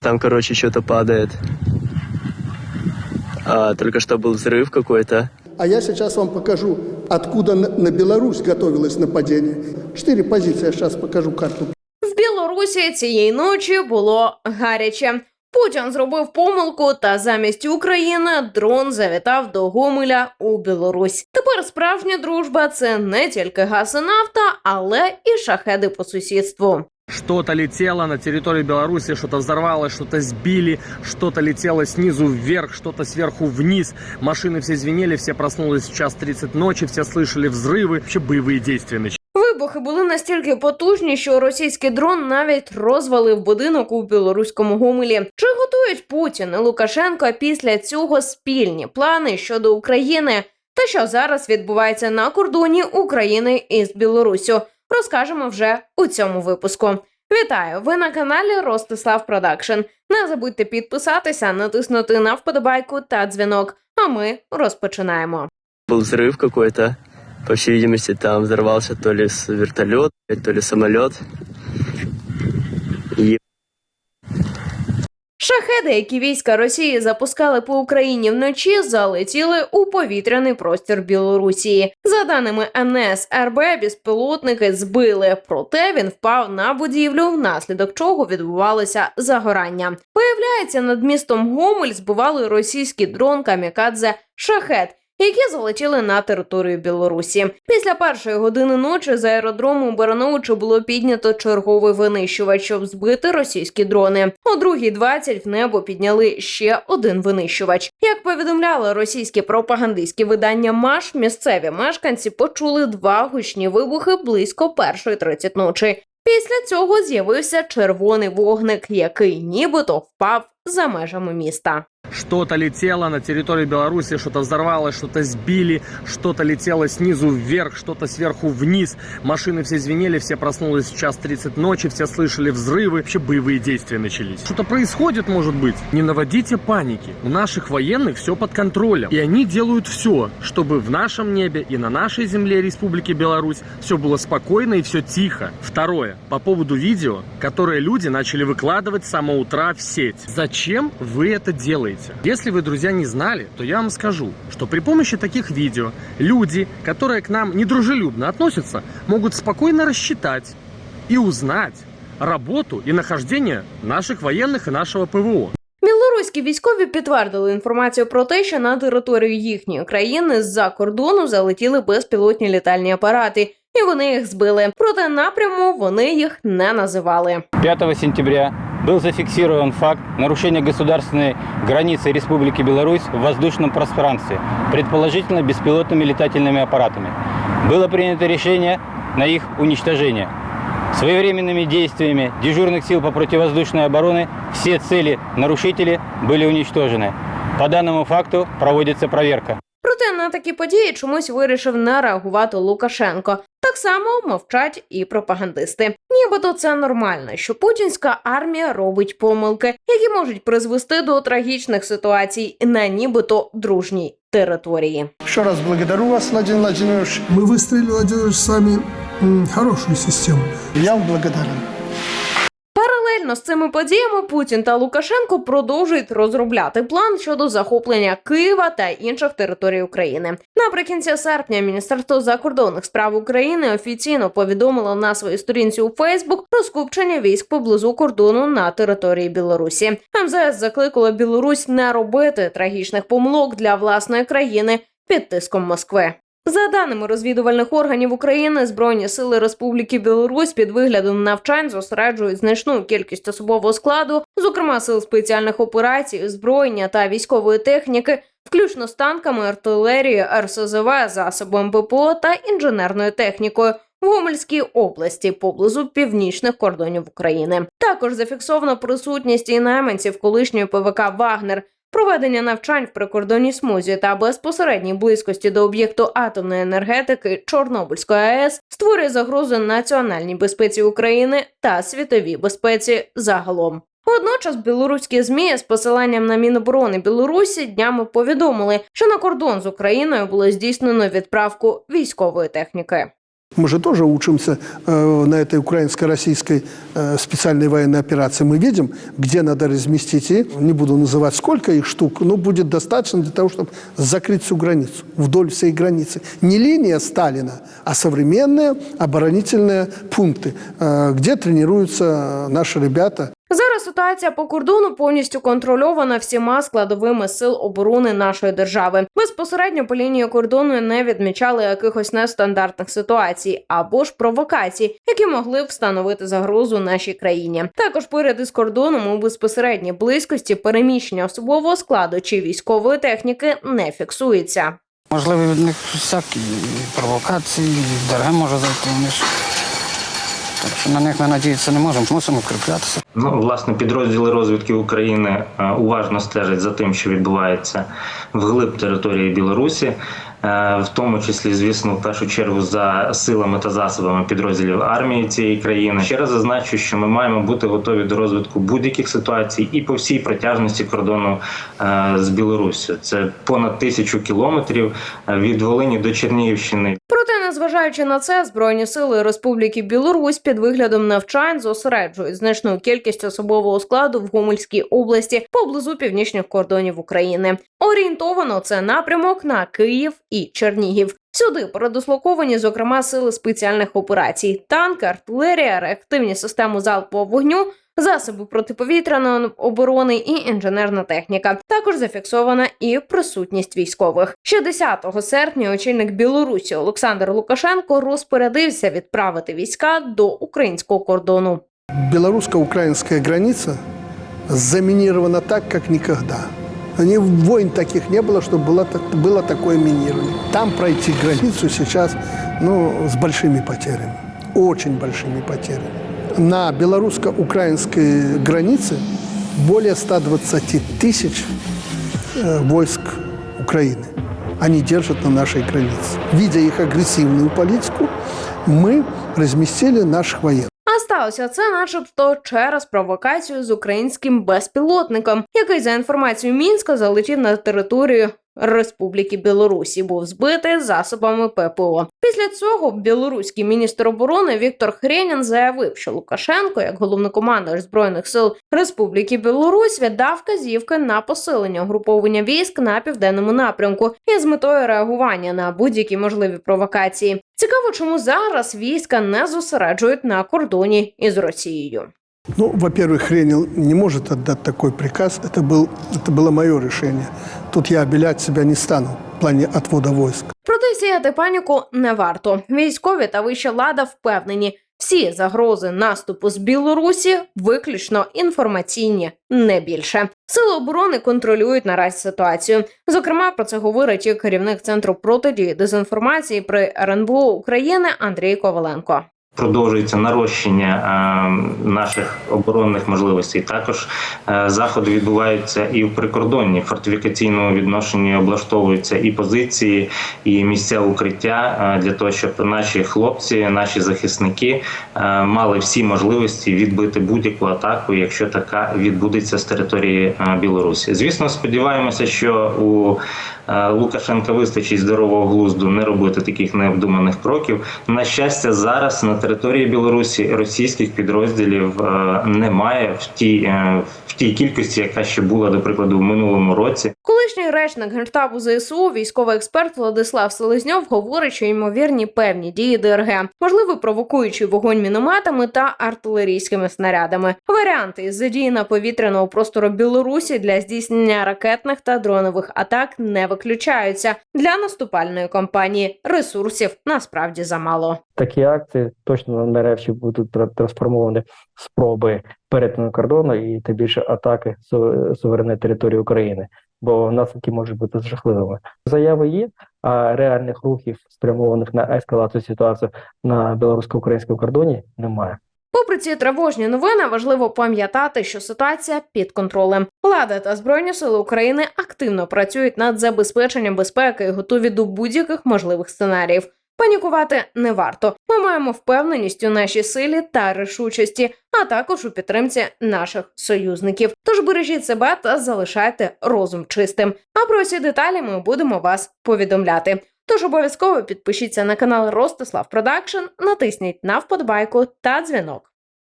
Там, короче, что-то падает. А, только что был взрыв какой-то. А я сейчас вам покажу, откуда на на Беларусь готовилось нападение. Четыре позиции, я сейчас покажу карту. В Білорусі цієї ночі було гаряче. Путін зробив помилку, та замість України дрон завітав до Гомеля у Білорусь. Тепер справжня дружба це не тільки газ і нафта, але і шахеди по сусідству. Что-то летело на территории Беларуси, что-то взорвалось, что-то сбили, что-то летело снизу вверх, что-то сверху вниз. Машины все звенели, все проснулись в час 30 ночи, все слышали взрывы. Вообще боевые действия начались. Вибухи були настільки потужні, що російський дрон навіть розвалив будинок у білоруському Гомелі. Чи готують Путін і Лукашенко після цього спільні плани щодо України? Та що зараз відбувається на кордоні України із Білоруссю? Розкажемо вже у цьому випуску. Вітаю! Ви на каналі Ростислав Продакшн. Не забудьте підписатися, натиснути на вподобайку та дзвінок. А ми розпочинаємо. Був взрыв какой-то. По всей видимости, там взорвался то ли вертолет, то ли самолет. Шахеди, які війська Росії запускали по Україні вночі, залетіли у повітряний простір Білорусі. За даними МНС РБ, безпілотники збили, проте він впав на будівлю, внаслідок чого відбувалося загорання. Виявляється, над містом Гомель збивали російський дрон камікадзе Шахет. Які залетіли на територію Білорусі після першої години ночі з аеродрому у Барановичу було піднято черговий винищувач, щоб збити російські дрони. О 2.20 в небо підняли ще один винищувач. Як повідомляли російські пропагандистські видання МАШ, місцеві мешканці почули два гучні вибухи близько 1.30 ночі. Після цього з'явився червоний вогник, який нібито впав за межами міста. Что-то летело на территории Беларуси, что-то взорвалось, что-то сбили, что-то летело снизу вверх, что-то сверху вниз. Машины все звенели, все проснулись в час 30 ночи, все слышали взрывы. Вообще боевые действия начались. Что-то происходит, может быть. Не наводите паники. У наших военных все под контролем. И они делают все, чтобы в нашем небе и на нашей земле Республики Беларусь все было спокойно и все тихо. Второе. По поводу видео, которое люди начали выкладывать с самого утра в сеть. Зачем вы это делаете? Если вы, друзья, не знали, то я вам скажу, что при помощи таких видео люди, которые к нам недружелюбно относятся, могут спокойно рассчитать и узнать работу и нахождение наших военных и нашего ПВО. Білоруські військові підтвердили інформацію про те, що на територію їхньої країни з-за кордону залетіли безпілотні літальні апарати, і вони їх збили. Проте напряму вони їх не називали. 5 сентября был зафиксирован факт нарушения государственной границы Республики Беларусь в воздушном пространстве, предположительно беспилотными летательными аппаратами. Было принято решение на их уничтожение. Своевременными действиями дежурных сил по противовоздушной обороны все цели нарушителей были уничтожены. По данному факту проводится проверка. На такі події чомусь вирішив не реагувати Лукашенко. Так само мовчать і пропагандисти. Нібито це нормально, що путінська армія робить помилки, які можуть призвести до трагічних ситуацій на нібито дружній території. Еще раз благодарю вас, Владимир Владимирович. Мы выстроили, Владимир Владимирович, с вами м, хорошую систему. Я вам благодарен. Паралельно з цими подіями Путін та Лукашенко продовжують розробляти план щодо захоплення Києва та інших територій України. Наприкінці серпня Міністерство закордонних справ України офіційно повідомило на своїй сторінці у Фейсбук про скупчення військ поблизу кордону на території Білорусі. МЗС закликало Білорусь не робити трагічних помилок для власної країни під тиском Москви. За даними розвідувальних органів України, збройні сили Республіки Білорусь під виглядом навчань зосереджують значну кількість особового складу, зокрема сил спеціальних операцій, озброєння та військової техніки, включно з танками, артилерією, РСЗВ, засобом ППО та інженерною технікою. В Гомельській області поблизу північних кордонів України також зафіксовано присутність і найманців колишньої ПВК Вагнер, Проведення навчань в прикордонній смузі та безпосередній близькості до об'єкту атомної енергетики Чорнобильської АЕС створює загрозу національній безпеці України та світовій безпеці загалом. Водночас білоруські змі з посиланням на Міноборони Білорусі днями повідомили, що на кордон з Україною було здійснено відправку військової техніки. Мы же тоже учимся э, на этой украинско-российской э, специальной военной операции. Мы видим, где надо разместить. И не буду называть, сколько их штук, но будет достаточно для того, чтобы закрыть всю границу, вдоль всей границы. Не линия Сталина, а современные оборонительные пункты, э, где тренируются наши ребята. Зараз ситуація по кордону повністю контрольована всіма складовими сил оборони нашої держави. Безпосередньо по лінії кордону не відмічали якихось нестандартних ситуацій або ж провокацій, які могли б встановити загрозу нашій країні. Також поряд із кордоном у безпосередній близькості переміщення особового складу чи військової техніки не фіксується. Можливо, від них всякі провокації, ДРГ може зайти. Так що на них ми надіятися не можемо, мусимо вкріплятися. Ну, власне, підрозділи розвідки України е, уважно стежать за тим, що відбувається вглиб території Білорусі, е, в тому числі, звісно, в першу чергу за силами та засобами підрозділів армії цієї країни. Ще раз зазначу, що ми маємо бути готові до розвитку будь-яких ситуацій і по всій протяжності кордону е, з Білоруссю. Це понад тисячу кілометрів від Волині до Чернігівщини. Незважаючи на це, збройні сили Республіки Білорусь під виглядом навчань зосереджують значну кількість особового складу в Гомельській області поблизу північних кордонів України. Орієнтовано це напрямок на Київ і Чернігів. Сюди передислоковані, зокрема, сили спеціальних операцій, танки, артилерія, реактивні системи залпового вогню Засоби протиповітряної оборони і інженерна техніка. Також зафіксована і присутність військових. Ще 10 серпня очільник Білорусі Олександр Лукашенко розпорядився відправити війська до українського кордону. Белорусско-украинская граница заминирована так, как никогда. Ни войн таких не было, чтобы было, так- было такое минирование. Там пройти границу сейчас ну, с большими потерями, очень большими потерями. На белорусско-украинской границе более 120 тысяч э, войск Украины. Они держат на нашей границе. Видя их агрессивную политику, мы разместили наших военных. А сталося це, начебто, через провокацію з українським безпілотником, який за інформацією мінська залетів на територію Республіки Білорусі, був збитий засобами ППО. Після цього білоруський міністр оборони Віктор Хренін заявив, що Лукашенко, як головнокомандувач збройних сил Республіки Білорусь, віддав вказівки на посилення угруповання військ на південному напрямку із метою реагування на будь-які можливі провокації. Цікаво, чому зараз війська не зосереджують на кордоні із Росією. Ну, во-первых, Хренил не может отдать такой приказ. Это, был, это было мое решение. Тут я обелять себя не стану в плане отвода войск. Проте сіяти паніку не варто. Військові та вища влада впевнені, всі загрози наступу з Білорусі виключно інформаційні, не більше. Сили оборони контролюють наразі ситуацію. Зокрема, про це говорить і керівник центру протидії дезінформації при РНБО України Андрій Коваленко. Продовжується нарощення е, наших оборонних можливостей. Також е, заходи відбуваються і в прикордонні фортифікаційному відношенні облаштовуються і позиції, і місця укриття е, для того, щоб наші хлопці, наші захисники мали всі можливості відбити будь-яку атаку, якщо така відбудеться з території Білорусі. Звісно, сподіваємося, що у Лукашенка вистачить здорового глузду не робити таких необдуманих кроків. На щастя, зараз на території Білорусі російських підрозділів е, немає в тій е, в тій кількості, яка ще була до прикладу в минулому році. Колишній речник генштабу ЗСУ, військовий експерт Владислав Селезньов говорить, що ймовірні певні дії ДРГ, можливо, провокуючи вогонь мінометами та артилерійськими снарядами. Варіанти із задіяна повітряного простору Білорусі для здійснення ракетних та дронових атак не виключаються. Для наступальної кампанії ресурсів насправді замало. такі акції точно нарешті будуть тра- трансформовані спроби перетину кордону і тим більше атаки су- суверенної території України, бо наслідки можуть бути жахливими. Заяви є, а реальних рухів, спрямованих на ескалацію ситуації на білорусько-українському кордоні, немає. Попри ці тривожні новини, важливо пам'ятати, що ситуація під контролем. Влада та збройні сили України активно працюють над забезпеченням безпеки і готові до будь-яких можливих сценаріїв. Панікувати не варто. Ми маємо впевненість у нашій силі та рішучості, а також у підтримці наших союзників. Тож бережіть себе та залишайте розум чистим. А про всі деталі ми будемо вас повідомляти. Тож обов'язково підпишіться на канал Ростислав Продакшн, натисніть на вподобайку та дзвінок.